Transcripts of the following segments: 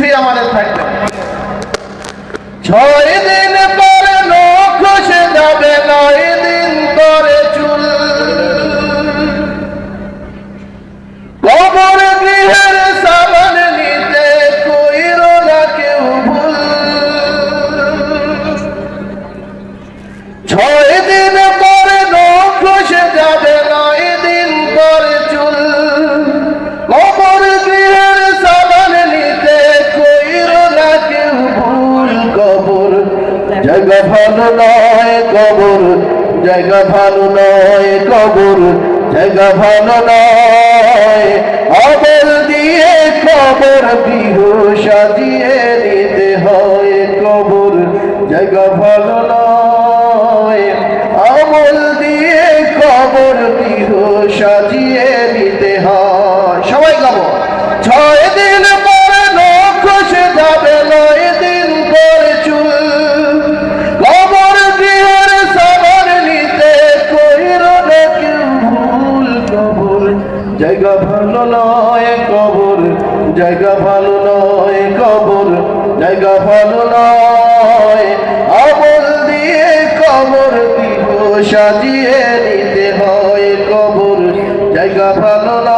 কিছুই আমাদের থাকবে ছয় দিন ভালো নয় কবর, জায়গা ভালো নয় কবর, জায়গা ভালো নয়। অবল দিয়ে কবর বিহু সাজিয়ে নিতে হয় কবর, জায়গা ভালো নয়। আমল দিয়ে কবর জায়গা ভালো নয় কবর, জায়গা ভালো নয় কবর, জায়গা ভালো নয়। আমল দিয়ে কবর দিব, সাজিয়ে নিতে হয় কবর, জায়গা ভালো নয়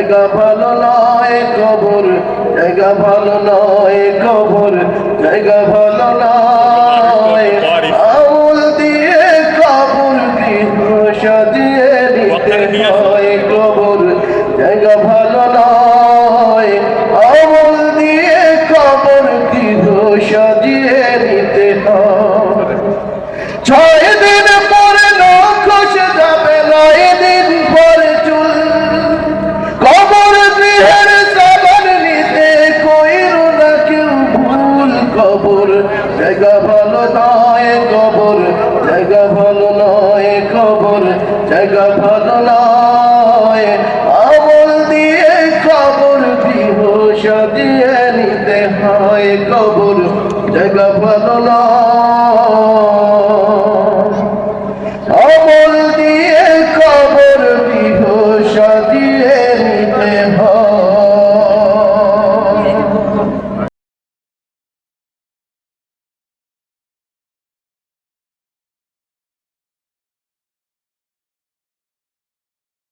জায়গা ভালো নয় কবর জায়গা ভালো নয় কবর জায়গা ভালো নয় জায়গা ভালো নয় কবর জায়গা ভালো নয় কবর জায়গা ভালো নয়। আমল দিয়ে খবর গৃহ সাজিয়ে নিতে হয় কবর জায়গা ভালো নয়। আমল দিয়ে খবর গৃহ সাজিয়ে নিতে হয়।